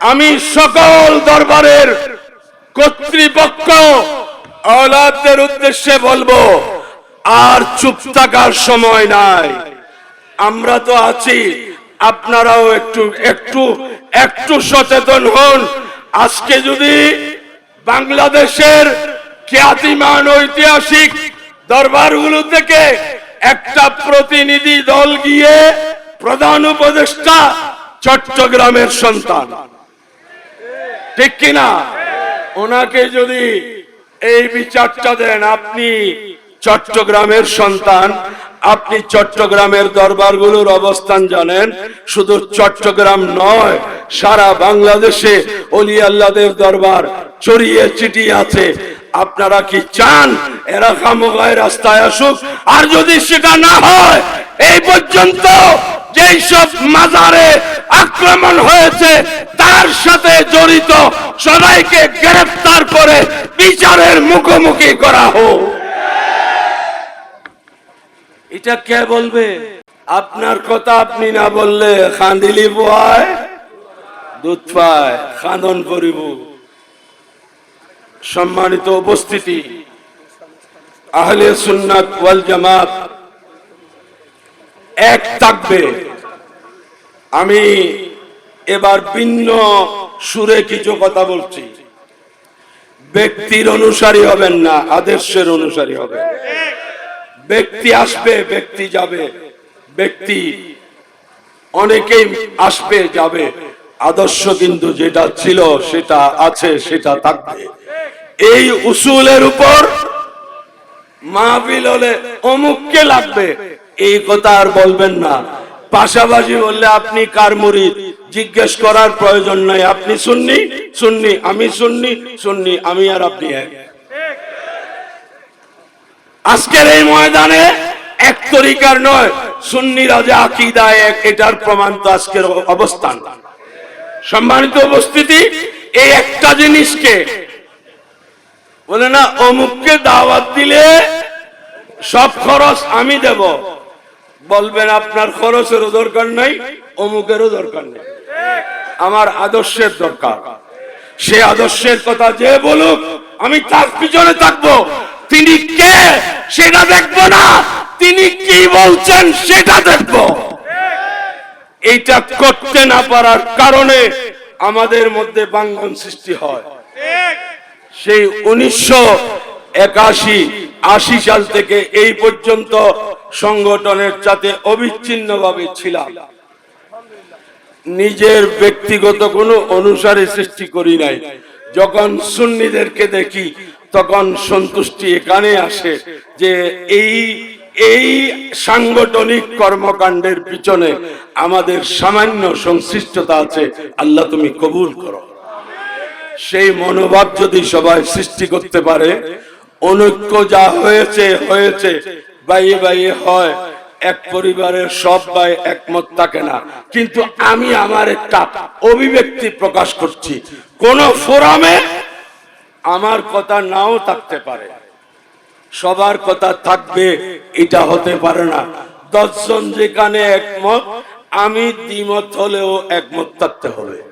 আমি সকল দরবারের কর্তৃপক্ষ আওলাদদের উদ্দেশ্যে বলব, আর চুপ থাকার সময় নাই। আমরা তো আছি, আপনারাও একটু একটু একটু সচেতন হন। আজকে যদি বাংলাদেশের খ্যাতিমান ঐতিহাসিক দরবারগুলো থেকে একটা প্রতিনিধি দল গিয়ে প্রধান উপদেষ্টা চট্টগ্রামের সন্তান। ঠিক কিনা? ওনাকে যদি এই বিচারটা দেন, আপনি চট্টগ্রামের সন্তান, আপনি চট্টগ্রামের দরবারগুলোর অবস্থান জানেন, শুধু চট্টগ্রাম নয়, সারা বাংলাদেশে অলি আল্লাদের দরবার চড়িয়ে ছিটিয়ে আছে। আপনারা কি চান এরা খামোগায় রাস্তায় আসুক? আর যদি সেটা না হয়, এই পর্যন্ত যেই সব মাজারে আক্রমণ হয়েছে, তার সাথে জড়িত সবাইকে গ্রেফতার করে বিচারের মুখোমুখি করা হোক। এটা কে বলবে? আপনার কথা আপনি না বললে খান্দিলি খাদন করিব। সম্মানিত উপস্থিতি, আহলে সুন্নাত ওয়াল জামাত, এক থাকবে। আমি এবার ভিন্ন সুরে কিছু কথা বলছি। ব্যক্তির অনুসারী হবেন না, আদর্শের অনুসারী হবেন। ব্যক্তি আসবে, ব্যক্তি যাবে। ব্যক্তি অনেকেই আসবে, যাবে। আদর্শ কিন্তু যেটা ছিল, সেটা আছে, সেটা থাকবে। এই উসুলের উপর মাহফিল হলে অমুককে লাগবে, এই কথা আর বলবেন না। পাশাপাশি বললে, আপনি কার মুরিদ? জিজ্ঞেস করার প্রয়োজন নাই। আপনি শুননি শুননি আমি শুননি শুননি আমি আর আপনি এক। আজকের এই ময়দানে এক তরিকার নয় সুন্নিরা যে আকিদায় এক, এটার প্রমাণ তো আজকের অবস্থান। সম্মানিত উপস্থিতি, এই একটা জিনিসকে বলে না, অমুককে দাওয়াত দিলে সব খরচ আমি দেব। বলবেন, আপনার খরচেরও দরকার নাই, অমুকেরও দরকার নেই। আমার আদর্শের দরকার। সে আদর্শের কথা যে বলুক, আমি তার পিছনে থাকব। তিনি কে, সেটা দেখব না। তিনি কি বলছেন, সেটা দেখব। এইটা করতে না পারার কারণে আমাদের মধ্যে বাঙ্গন সৃষ্টি হয়। সেই উনিশশো একাশি আশি সাল থেকে এই পর্যন্ত সংগঠনের সাথে অবিচ্ছিন্ন ভাবে ছিলাম। নিজের ব্যক্তিগত কোনো অনুসারে সৃষ্টি করি নাই। যখন সুন্নিদেরকে দেখি, তখন সন্তুষ্টি এখানে আসে যে এই এই সাংগঠনিক কর্মকাণ্ডের পিছনে আমাদের সামান্য সংশ্লিষ্টতা আছে। আল্লাহ তুমি কবুল করো। সেই মনোভাব যদি সবাই সৃষ্টি করতে পারে অনৈক্য যা হয়েছে হয়েছে। বাইয়ে বাইয়ে হয়। এক পরিবারের সব ভাই একমত থাকে না। কিন্তু আমি আমার একটা অভিব্যক্তি প্রকাশ করছি। কোন ফোরামে আমার কথা নাও থাকতে পারে। সবার কথা থাকবে, এটা হতে পারে না। দশজন যেখানে একমত, আমি দ্বিমত হলেও একমত থাকতে হবে।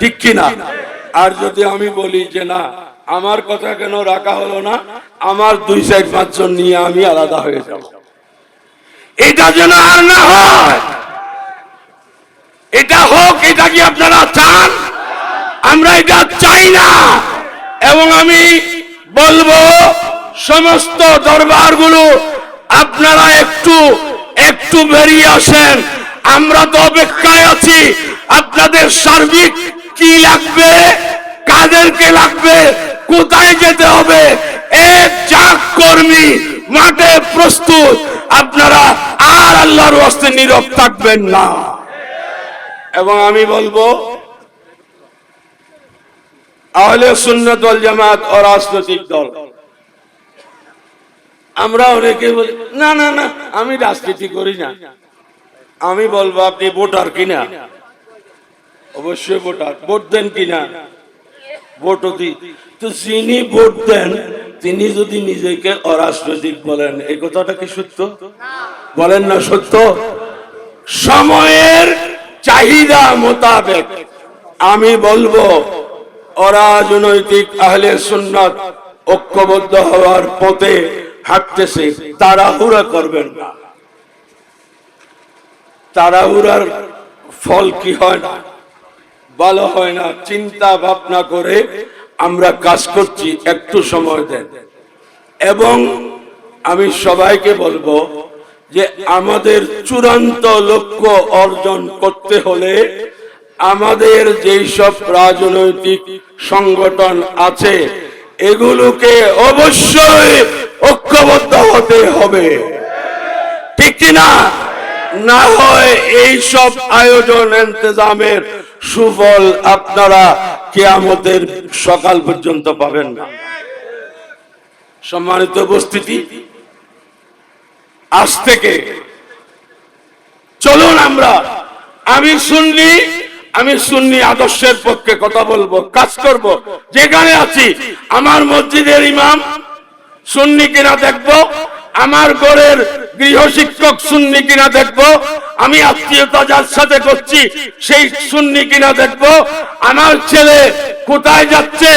ঠিক কিনা? আর যদি আমি বলি যে না আমার কথা কেন রাখা হলো না? আমার দুই চার পাঁচজন নিয়ে আমি আলাদা হয়ে যাব। এটা যেন আর না হয়। এটা হোক, এটা কি আপনারা চান? আমরা এটা চাই না। এবং আমি বলব, সমস্ত দরবারগুলো আপনারা একটু একটু বেরিয়ে আসেন। আমরা তো অপেক্ষায় আছি, আপনাদের সার্বিক কি লাগবে কাদেরকে লাগবে কোথায় যেতে হবে? এক জাক কর্মী মাঠে প্রস্তুত। আপনারা আর আল্লাহর হস্তে নীরব থাকবেন না। এবং আমি বলব, আহলে ওয়াল জামাত ও রাজনৈতিক দল, আমরা অনেকে বলি, না না না, আমি রাজনীতি করি না। আমি বলব, আপনি ভোটার কিনা? অবশ্যই ভোটার। ভোট দেন কিনা? ভোট দিই তো যিনি ভোট দেন, তিনি যদি নিজেকে অরাজনৈতিক বলেন, এই কথাটা কি সত্য? বলেন না সত্য? সময়ের চাহিদা মোতাবেক আমি বলব, অরাজনৈতিক আহলে সুন্নাত ঐক্যবদ্ধ হওয়ার পথে হাঁটতেছে, তাড়াহুড়া করবেন না। তাড়াহুড়ার ফল কি হয় না? ভালো হয় না, চিন্তা ভাবনা করে আমরা কাজ করছি, একটু সময় দেন। এবং আমি সবাইকে বলব যে আমাদের চূড়ান্ত লক্ষ্য অর্জন করতে হলে আমাদের যেই সব রাজনৈতিক সংগঠন আছে, এগুলোকে অবশ্যই ঐক্যবদ্ধ হতে হবে। ঠিক কিনা? না হয় এই সব আয়োজন, ইন্তজামের সুফল আপনারা কেয়ামতের সকাল পর্যন্ত পাবেন না। সম্মানিত উপস্থিতি, আজ থেকে চলুন আমরা, আমি শুনলি আমি সুন্নি আদর্শের পক্ষে কথা বলব, কাজ করব। যেখানে আছি, আমার মসজিদের ইমাম, সুন্নি কিনা দেখব, আমার ঘরের গৃহ শিক্ষক সুন্নি কিনা দেখব? আমি আত্মীয়তা যার সাথে করছি, সেই সুন্নি কিনা দেখব? আমার ছেলে কোথায় যাচ্ছে?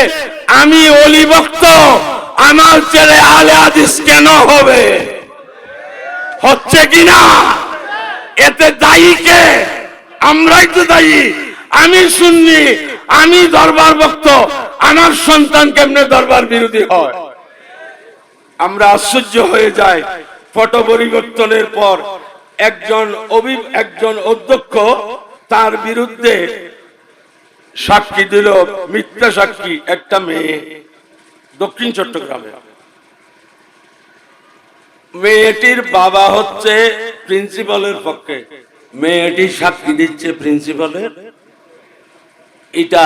আমি অলি ভক্ত আমার ছেলে আলে আদিস কেন হবে? হচ্ছে কিনা? এতে দায়ী কে? আমরাই তো দায়ী। আমি শুননি আমি দরবার ভক্ত। আমার সন্তান কেমনে দরবার বিরোধী হয়? আমরা আশ্চর্য হয়ে যাই। ফটো পরিবর্তনের পর একজন একজন অধ্যক্ষ তার বিরুদ্ধে সাক্ষী দিল, মিথ্যা সাক্ষী, একটা মেয়ে দক্ষিণ চট্টগ্রামে। মেয়েটির বাবা হচ্ছে প্রিন্সিপালের পক্ষে। মেয়েটি সাক্ষী দিচ্ছে প্রিন্সিপালের। এটা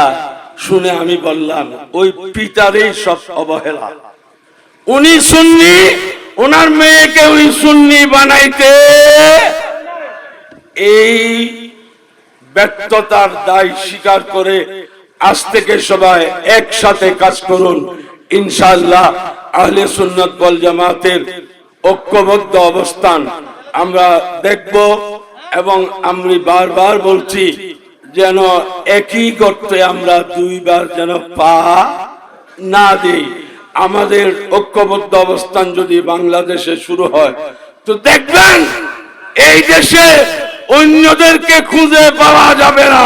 শুনে আমি বললাম, ওই পিতারই সব অবহেলা। উনি সুন্নি ওনার মেয়েকে উনি সুন্নি বানাইতে এই ব্যর্থতার দায় স্বীকার করে আজ থেকে সবাই একসাথে কাজ করুন। ইনশাআল্লাহ আহলে সুন্নত ওয়াল জামাতের ঐক্যবদ্ধ অবস্থান আমরা দেখব এবং আমি বারবার বলছি যেন একই করতে আমরা দুইবার যেন পা না দিই। আমাদের ঐক্যবদ্ধ অবস্থান যদি বাংলাদেশে শুরু হয়, তো দেখবেন এই দেশে অন্যদেরকে খুঁজে পাওয়া যাবে না।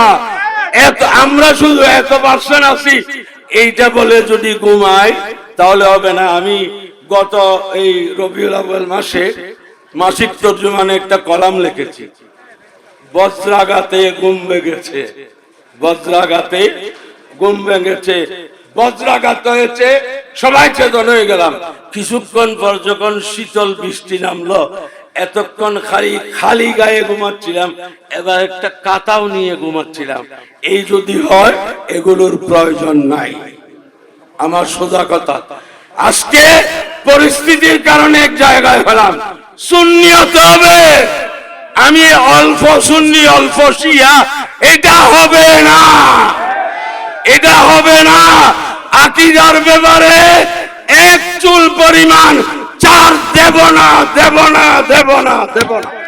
এত, আমরা শুধু এত পার্সেন্ট আছি। এইটা বলে যদি ঘুমাই, তাহলে হবে না। আমি গত এই রবিউল আউয়াল মাসে মাসিক তর্জমানে একটা কলাম লিখেছি। বজ্রাঘাতে ঘুম ভেঙেছে। বজ্রাঘাতে ঘুম ভেঙেছে। বজ্রাঘাত হয়েছে, সবাই চেতন হয়ে গেলাম। কিছুক্ষণ পর যখন শীতল বৃষ্টি নামলো, এতক্ষণ খালি খালি গায়ে ঘুমাচ্ছিলাম, এবার একটা কাতাও নিয়ে ঘুমাচ্ছিলাম। এই যদি হয়, এগুলোর প্রয়োজন নাই। আমার সোজা কথা, আজকে পরিস্থিতির কারণে এক জায়গায় হলাম। শূন্য হবে। আমি অল্প শূন্য অল্প শিয়া, এটা হবে না। এটা হবে না। আকিদার ব্যাপারে এক চুল পরিমাণ চার দেব না দেব না দেব না দেব না।